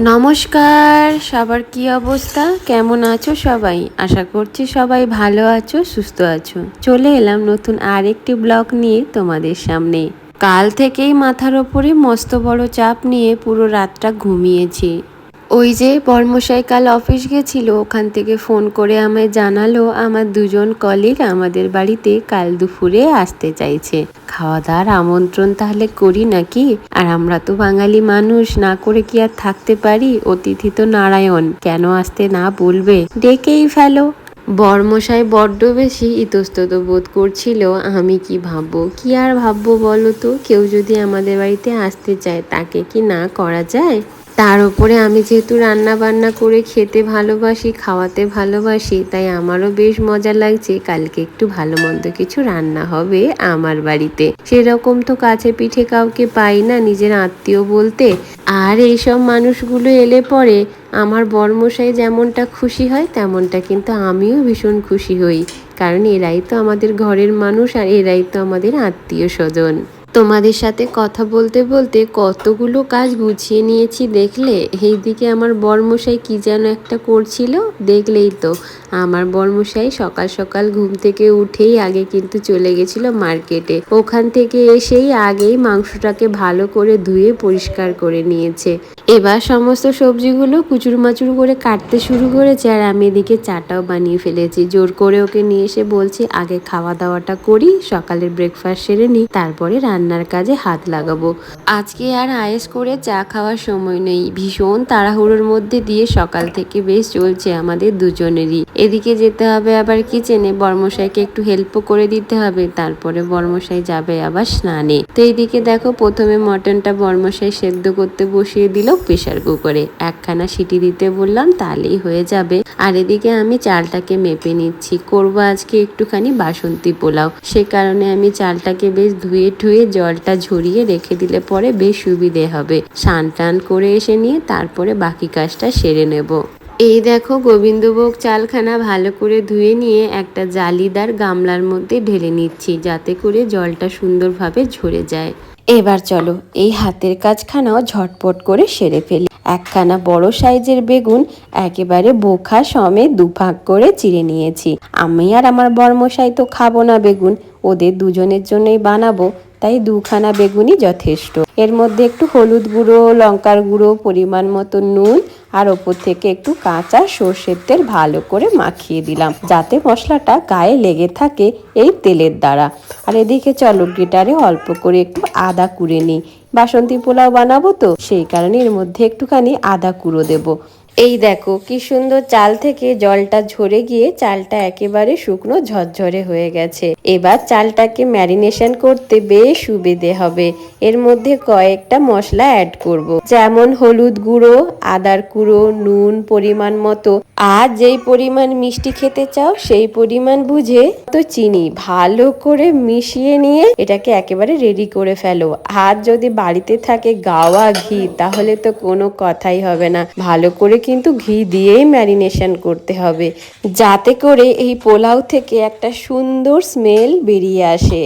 নমস্কার, সবার কি অবস্থা? কেমন আছো সবাই? আশা করছি সবাই ভালো আছো, সুস্থ আছো। চলে এলাম নতুন আরেকটি ব্লগ নিয়ে তোমাদের সামনে। কাল থেকেই মাথার ওপরে মস্ত বড় চাপ নিয়ে পুরো রাতটা ঘুমিয়েছি। ওই যে বর্মশাই কাল অফিস গেছিল, ওখান থেকে ফোন করে আমায় জানালো, আমার দুজন কলিগ আমাদের বাড়িতে কাল দুপুরে আসতে চাইছে। খাওয়া দাওয়ার আমন্ত্রণ তাহলে করি নাকি? আর আমরা তো বাঙালি মানুষ, না করে কি আর থাকতে পারি? অতিথি তো নারায়ণ, কেন আসতে না বলবে? ডেকেই ফেলো। বর্মশাই বড্ড বেশি ইতস্তত বোধ করছিল, আমি কি ভাববো? কি আর ভাববো বলো তো? কেউ যদি আমাদের বাড়িতে আসতে চায়, তাকে কি না করা যায়? তার উপরে আমি যেহেতু রান্না বান্না করে খেতে ভালোবাসি, খাওয়াতে ভালোবাসি, তাই আমারও বেশ মজা লাগছে। কালকে একটু ভালো মন্দ কিছু রান্না হবে আমার বাড়িতে। সেরকম তো কাছে পিঠে কাউকে পাই না নিজের আত্মীয় বলতে। আর এইসব মানুষগুলো এলে পরে আমার বর্মশাই যেমনটা খুশি হয়, তেমনটা কিন্তু আমিও ভীষণ খুশি হই। কারণ এরাই তো আমাদের ঘরের মানুষ আর এরাই তো আমাদের আত্মীয় স্বজন তোমাদের সাথে কথা বলতে বলতে কতগুলো কাজ গুছিয়ে নিয়েছি দেখলে, এইদিকে আমার বর্মশাই কি যেন একটা করছিল, দেখলেই তো। আমার বর্মশাই সকাল সকাল ঘুম থেকে উঠেই আগে কিন্তু চলে গেছিল মার্কেটে। ওখান থেকে এসেই আগেই মাংসটাকে ভালো করে ধুয়ে পরিষ্কার করে নিয়েছে। এবার সমস্ত সবজিগুলো কুচুর মাচুর করে কাটতে শুরু করেছে আর আমি এদিকে চাটাও বানিয়ে ফেলেছি। জোর করে ওকে নিয়ে এসে বলছি, আগে খাওয়া দাওয়াটা করি, সকালের ব্রেকফাস্ট সেরে নিই, তারপরে রান্নার কাজে হাত লাগাবো। আজকে আর আয়েস করে চা খাওয়ার সময় নেই। ভীষণ তাড়াহুড়োর মধ্যে দিয়ে সকাল থেকে বেশ চলছে আমাদের দুজনেরই। এদিকে যেতে হবে আবার কিচেনে বর্মশাইকে একটু হেল্পও করে দিতে হবে, তারপরে বর্মশাই যাবে আবার স্নানে। তো এইদিকে দেখো, প্রথমে মটনটা বর্মশাই সেদ্ধ করতে বসিয়ে দিল প্রেশার কুকারে। একখানা সিটি দিতে বললাম, তাহলেই হয়ে যাবে। আর এদিকে আমি চালটাকে মেপে নিচ্ছি। করব আজকে একটুখানি বাসন্তী পোলাও। সে কারণে আমি চালটাকে বেশ ধুয়ে ঠুয়ে জলটা ঝরিয়ে রেখে দিলে পরে বেশ সুবিধে হবে। স্নান টান করে এসে নিয়ে তারপরে বাকি কাজটা সেরে নেব। এই দেখো গোবিন্দভোগ চালখানা ভালো করে ধুয়ে নিয়ে একটা জালিদার গামলার মধ্যে ঢেলে নিচ্ছি, যাতে করে জলটা সুন্দরভাবে ঝরে যায়। এবার চলো এই হাতের কাজখানাও ঝটপট করে সেরে ফেলি। একখানা বড় সাইজের বেগুন একেবারে বোখা সমেত দুভাগ করে চিড়ে নিয়েছি। আমি আর আমার বর্মশাই তো খাব না বেগুন, ওদের দুজনের জন্যই বানাবো, তাই দুখানা বেগুনই যথেষ্ট। এর মধ্যে একটু হলুদ গুঁড়ো, লঙ্কার গুঁড়ো, পরিমাণ মতো নুন আর ওপর থেকে একটু কাঁচা সর্ষের তেল ভালো করে মাখিয়ে দিলাম, যাতে মশলাটা গায়ে লেগে থাকে এই তেলের দ্বারা। আর এদিকে চলো গিটারে অল্প করে একটু আদা কুড়ে নিই। বাসন্তী পোলাও বানাবো তো, সেই কারণে এর মধ্যে একটুখানি আদা কুড়ো দেবো। এই দেখো কি সুন্দর চাল থেকে জলটা ঝরে গিয়ে চালটা একেবারে শুকনো ঝরঝরে হয়ে গেছে। এবার চালটাকে ম্যারিনেশন করতে বেশ সুবিধে হবে। এর মধ্যে কয়েকটা মশলা অ্যাড করব। যেমন হলুদ গুঁড়ো, আদার গুঁড়ো, নুন পরিমাণ মতো। আর যেই পরিমাণ মিষ্টি খেতে চাও, সেই পরিমাণ বুঝে তো চিনি ভালো করে মিশিয়ে নিয়ে এটাকে একেবারে রেডি করে ফেলো। আর যদি বাড়িতে থাকে গাওয়া ঘি, তাহলে তো কোনো কথাই হবে না। ভালো করে কিন্তু ঘি দিয়েই ম্যারিনেশন করতে হবে। যাতে করে এই পোলাও থেকে একটা সুন্দর স্মেল বেরিয়ে আসে।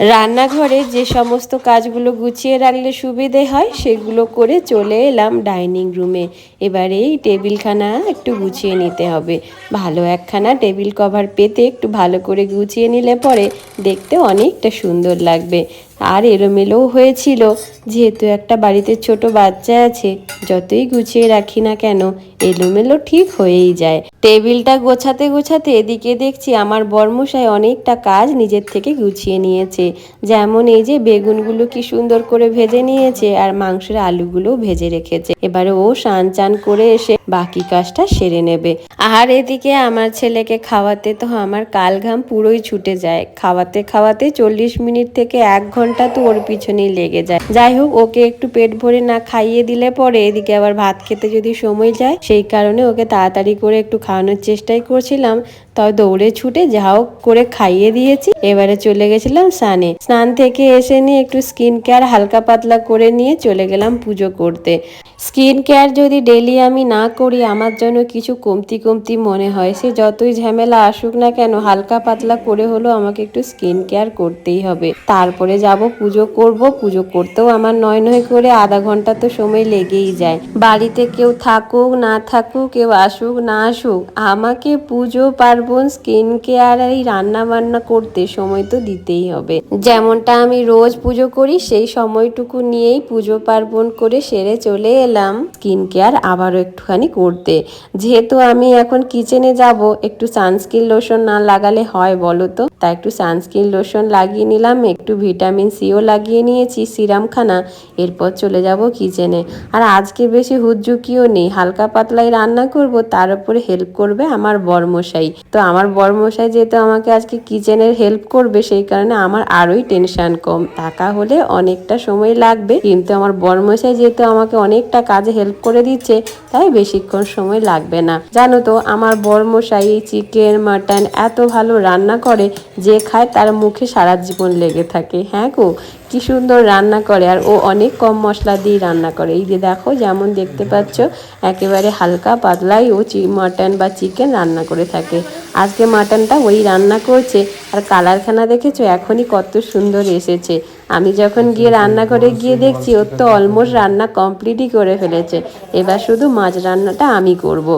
রান্নাঘরে যে সমস্ত কাজগুলো গুছিয়ে রাখলে সুবিধে হয়, সেগুলো করে চলে এলাম ডাইনিং রুমে। এবার এই টেবিলখানা একটু গুছিয়ে নিতে হবে। ভালো একখানা টেবিল কভার পেতে একটু ভালো করে গুছিয়ে নিলে পরে দেখতে অনেকটা সুন্দর লাগবে। আর এলোমেলোও হয়েছিল, যেহেতু একটা বাড়িতে ছোট বাচ্চা আছে, যতই গুছিয়ে রাখি না কেন, এলোমেলো ঠিক হয়েই যায়। টেবিলটা গোছাতে গোছাতে এদিকে দেখছি আমার বর্মশাই অনেকটা কাজ নিজের থেকে গুছিয়ে নিয়েছে। যেমন এই যে বেগুনগুলো কি সুন্দর করে ভেজে নিয়েছে আর মাংসের আলুগুলো ভেজে রেখেছে। এবারে ও সান চান করে এসে বাকি কাজটা সেরে নেবে। আর এদিকে আমার ছেলেকে খাওয়াতে তো আমার কাল ঘাম পুরোই ছুটে যায়। খাওয়াতে খাওয়াতে চল্লিশ মিনিট থেকে এক ঘণ্টা তো ওর পিছনেই লেগে যায়। যাই হোক, ওকে একটু পেট ভরে না খাইয়ে দিলে পরে এদিকে আবার ভাত খেতে যদি সময় যায়, সেই কারণে ওকে তাড়াতাড়ি করে একটু খাওয়ানোর চেষ্টাই করছিলাম। তাও দৌড়ে ছুটে যা হোক করে খাইয়ে দিয়েছি। এবারে চলে গেছিলাম স্নানে। স্নান থেকে এসে নিয়ে একটু স্কিন কেয়ার হালকা পাতলা করে নিয়ে চলে গেলাম পুজো করতে। স্কিন কেয়ার যদি ডেলি আমি না করি, আমার জন্য কিছু কমতি কমতি মনে হয়। সে যতই ঝামেলা আসুক না কেন, হালকা পাতলা করে হলেও আমাকে একটু স্কিন কেয়ার করতেই হবে। তারপরে যাব পুজো করব। পুজো করতেও আমার নয় নয় করে আধা ঘণ্টা তো সময় লেগেই যায়। বাড়িতে কেউ থাকুক, না থাকুক, কেউ আসুক, না আসুক, আমাকে পুজো পার্বণ স্কিন কেয়ার আর এই রান্না বান্না করতে সময় তো দিতেই হবে। যেমনটা আমি রোজ পুজো করি, সেই সময়টুকু নিয়েই পুজো পার্বণ করে সেরে চলে এলাম স্কিন কেয়ার আবারও একটুখানি করতে। যেহেতু আমি এখন কিচেনে যাব, একটু সানস্ক্রিন লোশন না লাগালে হয় বলো তো? তাই একটু সানস্ক্রিন লোশন লাগিয়ে নিলাম, একটু ভিটামিন সিও লাগিয়ে নিয়েছি, সিরামখানা, এরপর চলে যাব কিচেনে। আর আজকে বেশি হুজ্জুকিও নেই, হালকা পাতলাই রান্না করব, তার উপরে হেল্প করবে আমার বরমশাই। তো আমার বরমশাই যেহেতু আমাকে আজকে কিচেনের হেল্প করবে, সেই কারণে আমার আরোই টেনশন কম। টাকা হলে অনেকটা সময় লাগবে, কিন্তু আমার বরমশাই যেহেতু আমাকে অনেকটা কাজে হেল্প করে দিচ্ছে, তাই বেশিক্ষণ সময় লাগবে না। জানো তো, আমার বরমশাই চিকেন, মাটন এত ভালো রান্না করে, যে খায় তার মুখে সারা জীবন লেগে থাকে। হ্যাঁ গো? কি সুন্দর রান্না করে আর ও অনেক কম মশলা দিয়ে রান্না করে। এই যে দেখো, যেমন দেখতে পাচ্ছ, একেবারে হালকা পাতলাই ও মাটন বা চিকেন রান্না করে থাকে। আজকে মাটনটা ওই রান্না করছে। আর কালারখানা দেখেছ? এখনই কত সুন্দর এসেছে। আমি যখন গিয়ে রান্নাঘরে গিয়ে দেখছি ওর তো অলমোস্ট রান্না কমপ্লিটই করে ফেলেছে। এবার শুধু মাছ রান্নাটা আমি করব।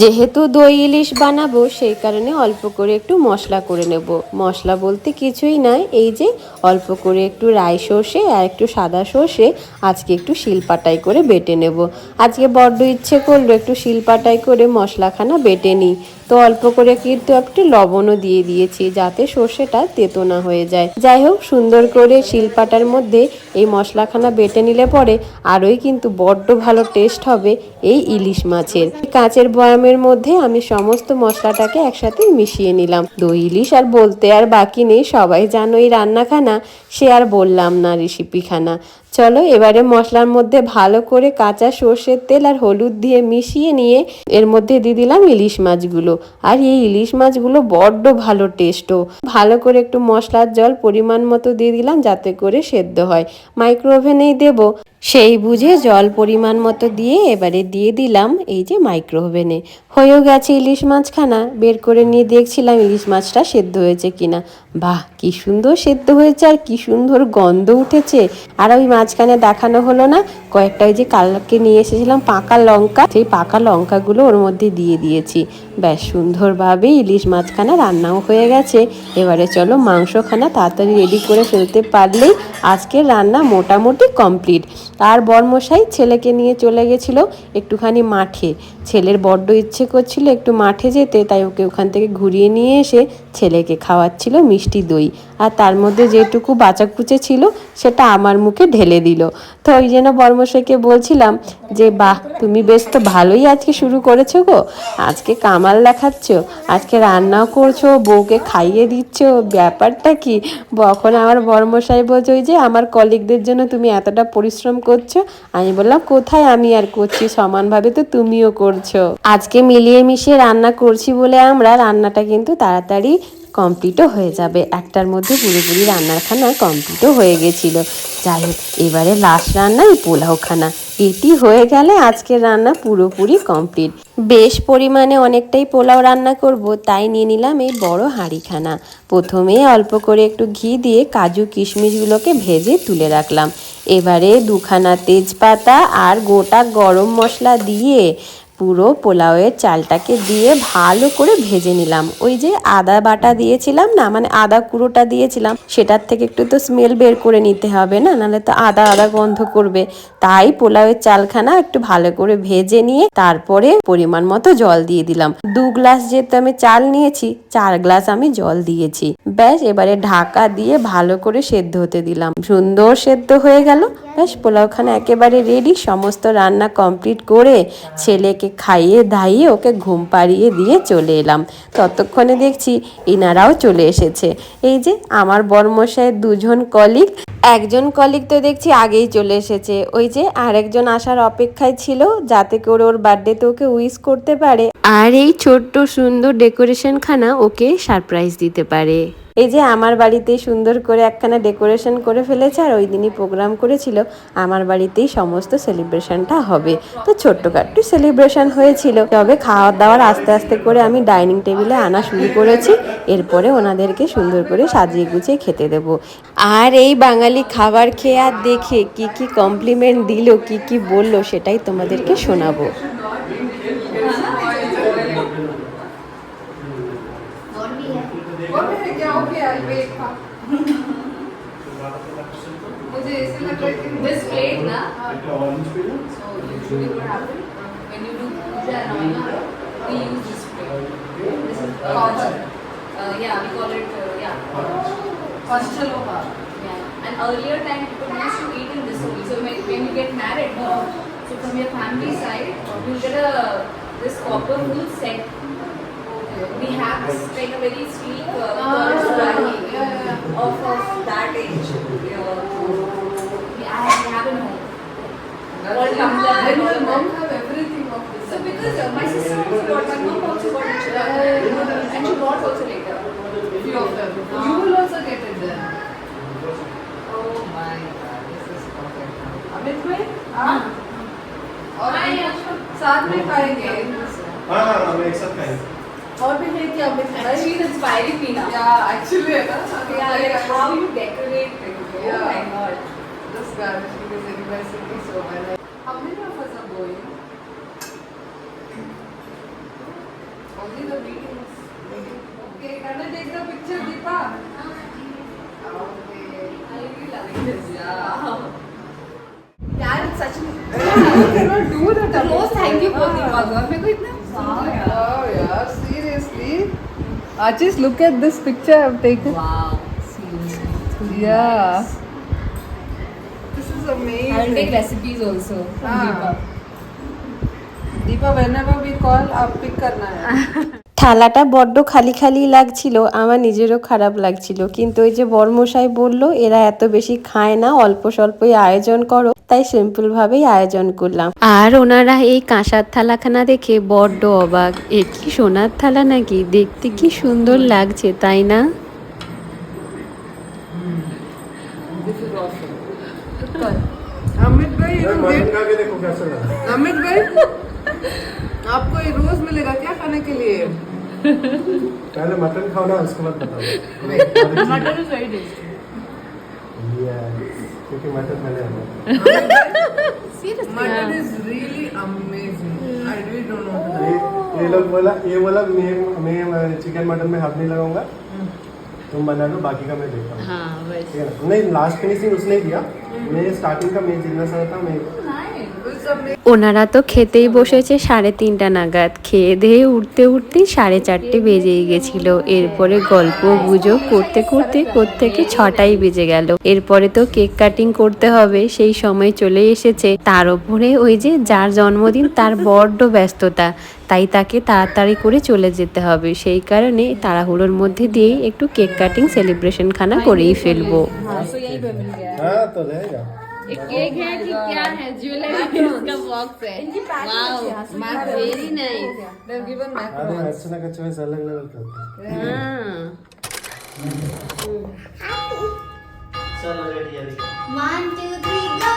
যেহেতু দই ইলিশ বানাবো, সেই কারণে অল্প করে একটু মশলা করে নেব। মশলা বলতে কিছুই নয় এই যে অল্প করে একটু রাই সর্ষে আর একটু সাদা সর্ষে, আজকে একটু শিলপাটাই করে বেটে নেব। আজকে বড্ড ইচ্ছে করল একটু শিলপাটাই করে মশলাখানা বেটে নিই। তো অল্প করে কিন্তু একটু লবণও দিয়ে দিয়েছি যাতে সর্ষেটা তেতো না হয়ে যায়। যাই হোক, সুন্দর করে শিলপাটার মধ্যে এই মশলাখানা বেটে নিলে পরে আরোই কিন্তু বড্ড ভালো টেস্ট হবে এই ইলিশ মাছের। কাঁচের বয়ামের মধ্যে আমি সমস্ত মশলাটাকে একসাথে মিশিয়ে নিলাম। দই ইলিশ আর বলতে আর বাকি নেই, সবাই জানো এই রান্নাখানা, সে আর বললাম না রেসিপিখানা। চলো এবারে মশলার মধ্যে ভালো করে কাঁচা সর্ষের তেল আর হলুদ দিয়ে মিশিয়ে নিয়ে এর মধ্যে দিয়ে দিলাম ইলিশ মাছগুলো। আর এই ইলিশ মাছগুলো বড্ড ভালো টেস্টও ভালো করে একটু মশলার জল পরিমাণ মতো দিয়ে দিলাম যাতে করে সেদ্ধ হয়। মাইক্রো ওভেনেই দেবো। সেই বুঝে জল পরিমাণ মতো দিয়ে এবারে দিয়ে দিলাম এই যে মাইক্রো ওভেনে হয়েও গেছে ইলিশ মাছখানা। বের করে নিয়ে দেখছিলাম ইলিশ মাছটা সেদ্ধ হয়েছে কিনা। বাহ, কি সুন্দর সেদ্ধ হয়েছে আর কি সুন্দর গন্ধ উঠেছে। আর ওই মাঝখানে দেখানো হলো না, কয়েকটা ওই যে কালকে নিয়ে এসেছিলাম পাকা লঙ্কা। সেই পাকা লঙ্কাগুলো ওর মধ্যে দিয়ে দিয়েছি। ব্যাস, সুন্দরভাবে ইলিশ মাছখানা রান্নাও হয়ে গেছে। এবারে চলো মাংসখানা তাড়াতাড়ি রেডি করে ফেলতে পারলেই আজকের রান্না মোটামুটি কমপ্লিট আর বর্মশাই ছেলেকে নিয়ে চলে গেছিল একটুখানি মাঠে। ছেলের বড্ড ইচ্ছে করছিল একটু মাঠে যেতে, তাই ওকে ওখান থেকে ঘুরিয়ে নিয়ে এসে ছেলেকে খাওয়াচ্ছিল মিষ্টি দই। আর তার মধ্যে যেটুকু বাঁচাকুচে ছিল, সেটা আমার মুখে ঢেলে দিল। তো ওই জন্য বর্মশাইকে বলছিলাম যে, বাহ, তুমি বেশ তো ভালোই আজকে শুরু করেছ গো। আজকে কামাল দেখাচ্ছ, আজকে রান্নাও করছ, বউকে খাইয়ে দিচ্ছ। ব্যাপারটা কি? বখন আমার বর্মশাই বলছে, ওই যে আমার কলিগদের জন্য তুমি এতটা পরিশ্রম করছ। আমি বললাম, কোথায় আমি আর করছি? সমানভাবে তো তুমিও করছ? আজকে মিলিয়ে মিশিয়ে রান্না করছি বলে আমরা, রান্নাটা কিন্তু তাড়াতাড়ি কমপ্লিটও হয়ে যাবে। একটার মধ্যে পুরোপুরি রান্নারখানা কমপ্লিটও হয়ে গেছিল। যাই হোক, এবারে লাস্ট রান্না এই পোলাওখানা। এটি হয়ে গেলে আজকের রান্না পুরোপুরি কমপ্লিট। বেশ পরিমাণে অনেকটাই পোলাও রান্না করব, তাই নিয়ে নিলাম এই বড় হাঁড়িখানা। প্রথমে অল্প করে একটু ঘি দিয়ে কাজু কিশমিশগুলোকে ভেজে তুলে রাখলাম। এবারে দুখানা তেজপাতা আর গোটা গরম মশলা দিয়ে পুরো পোলাওয়ের চালটাকে দিয়ে ভালো করে ভেজে নিলাম। ওই যে আদা বাটা দিয়েছিলাম না মানে আদা কুড়োটা দিয়েছিলাম, সেটার থেকে একটু তো স্মেল বের করে নিতে হবে না, নাহলে তো আদা আদা গন্ধ করবে। তাই পোলাওয়ের চালখানা একটু ভালো করে ভেজে নিয়ে তারপরে পরিমাণ মতো জল দিয়ে দিলাম। দু গ্লাস যেহেতু আমি চাল নিয়েছি, চার গ্লাস আমি জল দিয়েছি। ব্যাস, এবারে ঢাকা দিয়ে ভালো করে সেদ্ধ হতে দিলাম। সুন্দর সেদ্ধ হয়ে গেল। ব্যাস, পোলাওখানা একেবারে রেডি সমস্ত রান্না কমপ্লিট করে ছেলেকে খাইয়ে দাইয়ে ওকে ঘুম পাড়িয়ে দিয়ে চলে এলাম। ততক্ষণে দেখছি ইনারাও চলে এসেছে। এই যে আমার বর্মশায়ের দুজন কলিগ। একজন কলিগ তো দেখছি আগেই চলে এসেছে। ওই যে আরেকজন আসার অপেক্ষায় ছিল যাতে করে ওর বার্থডেতে ওকে উইস করতে পারে। আর এই ছোট্ট সুন্দর ডেকোরেশনখানা ওকে সারপ্রাইজ দিতে পারে। এই যে আমার বাড়িতেই সুন্দর করে একখানা ডেকোরেশন করে ফেলেছে, আর ওই দিনই প্রোগ্রাম করেছিল, আমার বাড়িতেই সমস্ত সেলিব্রেশনটা হবে। তো ছোট্টখাট্টো সেলিব্রেশন হয়েছিল। তবে খাওয়া দাওয়ার আস্তে আস্তে করে আমি ডাইনিং টেবিলে আনা শুরু করেছি, এরপরে ওনাদেরকে সুন্দর করে সাজিয়ে গুছিয়ে খেতে দেব। আর এই বাঙালি খাবার খেয়ে আর দেখে কি কি কমপ্লিমেন্ট দিল, কি কি বলল, সেটাই তোমাদেরকে শোনাবো। shooting what when you do puja and oina, we use this plate. This is uh, kavach. Uh, yeah, we call it uh, yeah. Kavachaloha. Yeah. And earlier time people used to eat in this only. So when, when you get married, uh, so from your family side, uh, you get a this copper wool set. We have this like a very sleek uh, ah, yeah, yeah. of of that age. Yeah. We have, we have a home. All tumbler Then your mom have everything of this. So because uh, my sister also got, my mom also got it, uh, and she bought also later. few of them. You will also get it then. Oh my god, this is perfect. Amit भाई हाँ और हाँ, हम साथ में खाएँगे हाँ हाँ हम एक साथ खाएँगे और भी है क्या अमित भाई she's inspiring me now. Yeah, actually है ना Yeah, like how you decorate it. Oh Yeah. my god. This garnishing is very basically so well. How many of us are going? Only the meetings. Okay, can I take the picture, Deepa? Okay. I really loving this. Yeah. यार it's such an you cannot do that The most thank you for the भगवान मेरे को इतना wow यार. Wow, yeah, seriously. Archie, look at this picture I've taken. Wow. Seriously. Yeah. is amazing. I'll take recipes also from. Ah. Deepa. Deepa, whenever we call, pick থালাটা বড্ড খালি খালি লাগছিল আমার নিজেরও খারাপ লাগছিল। কিন্তু ওই যে বর্মশাই বলল এরা এত বেশি খায় না অল্প স্বল্পই আয়োজন করো। তাই সিম্পলভাবেই আয়োজন করলাম। আর ওনারা এই কাঁসার থালাখানা দেখে বড্ড অবাক। এ কি সোনার থালা নাকি? দেখতে কি সুন্দর লাগছে তাই না? मटन देखो कैसा लगा। अमित भाई आपको ये रोज मिलेगा क्या खाने के लिए? पहले मटन खाओ ना उसके बाद बताओ। tasty. क्योंकि मटन मैंने आना mutton is really amazing I really don't know ये ये लोग बोला ये बोला मैं मैं चिकन मटन में हाथ नहीं लगाऊँगा। तुम बना लो बाकी का मैं देखता हूँ। हाँ नहीं लास्ट फिनिशिंग उसने ही दिया। ওনারা তো খেতেই বসেছে সাড়ে তিনটা নাগাদ। খেয়ে দেয়ে উঠতে উঠতে সাড়ে চারটে বেজেই গেছিল। এরপরে গল্প গুজব করতে করতে প্রত্যেকে ছটাই বেজে গেল। এরপরে তো কেক কাটিং করতে হবে, সেই সময় চলে এসেছে। তার ওপরে ওই যে যার জন্মদিন, তার বড্ড ব্যস্ততা। তাই তাকে তাড়াতাড়ি করে চলে যেতে হবে সেই কারণে তাড়াহুড়োর মধ্যে দিয়েই একটু কেক কাটিং সেলিব্রেশন খানা করেই ফেলবো हाँ, so यही पे मिल गया. हाँ तो रहेगा एक केक है कि क्या है ज्वेलरी इसका बॉक्स है wow very nice they given अरे अर्चना का चॉइस अलग लेवल का होता है चलो रेडी है One, two, three, go!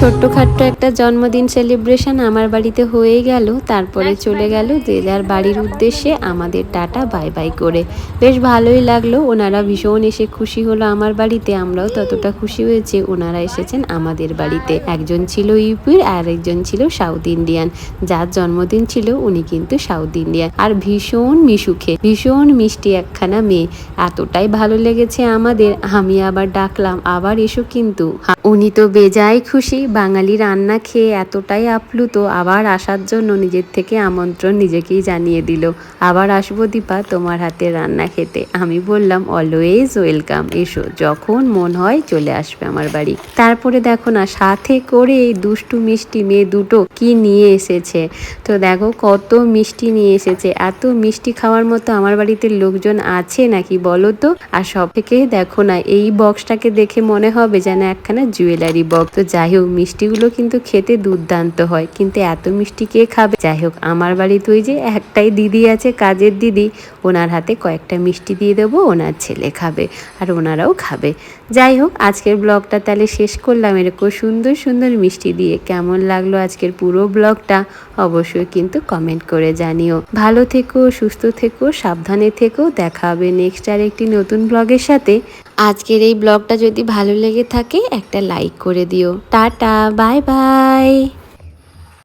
ছোট্টখাট্ট একটা জন্মদিন সেলিব্রেশন আমার বাড়িতে হয়ে গেল। তারপরে চলে গেল যে যার বাড়ির উদ্দেশ্যে আমাদের টাটা বাই বাই করে। বেশ ভালোই লাগল। ওনারা ভীষণ এসে খুশি হলো আমার বাড়িতে। আমরাও ততটা খুশি হয়েছে। ওনারা এসেছেন আমাদের বাড়িতে। একজন ছিল ইউপির আর একজন ছিল সাউথ ইন্ডিয়ান। যার জন্মদিন ছিল উনি কিন্তু সাউথ ইন্ডিয়ান। আর ভীষণ মিশুখে ভীষণ মিষ্টি একখানা মেয়ে। এতটাই ভালো লেগেছে আমাদের। আমি আবার ডাকলাম আবার এসো কিন্তু। উনি তো বেজায় খুশি। বাঙালি রান্না খেয়ে এতটাই আপ্লুত, আবার আসার জন্য নিজের থেকে আমন্ত্রণ নিজেকেই জানিয়ে দিল। আবার আসব দীপা তোমার হাতে রান্না খেতে। আমি বললাম অলওয়েজ ওয়েলকাম এসো। যখন মন হয় চলে আসবে আমার বাড়ি। তারপরে দেখো না, সাথে করে এই দুষ্টু মিষ্টি মেয়ে দুটো কি নিয়ে এসেছে? তো দেখো কত মিষ্টি নিয়ে এসেছে। এত মিষ্টি খাওয়ার মতো আমার বাড়িতে লোকজন আছে নাকি বলো তো? আর সব থেকে দেখো না, এই বক্সটাকে দেখে মনে হবে যেন একখানা জুয়েলারি বক্স তো যাই হোক মিষ্টিগুলো কিন্তু খেতে দুর্দান্ত হয়। কিন্তু এত মিষ্টি কে খাবে? যাই হোক, আমার বাড়িতে ওই যে একটাই দিদি আছে, কাজের দিদি, ওনার হাতে কয়েকটা মিষ্টি দিয়ে দেবো, ওনার ছেলে খাবে আর ওনারাও খাবে। যাই হোক, আজকের ব্লগটা তাহলে শেষ করলাম। এরকম সুন্দর সুন্দর মিষ্টি দিয়ে। কেমন লাগল আজকের পুরো ব্লগটা? অবশ্যই কিন্তু কমেন্ট করে জানিও। ভালো থেকো, সুস্থ থেকো, সাবধানে থেকো। দেখা হবে নেক্সট আর একটি নতুন ব্লগের সাথে। আজকের এই ব্লগটা যদি ভালো লেগে থাকে, একটা লাইক করে দিও। Tata bye bye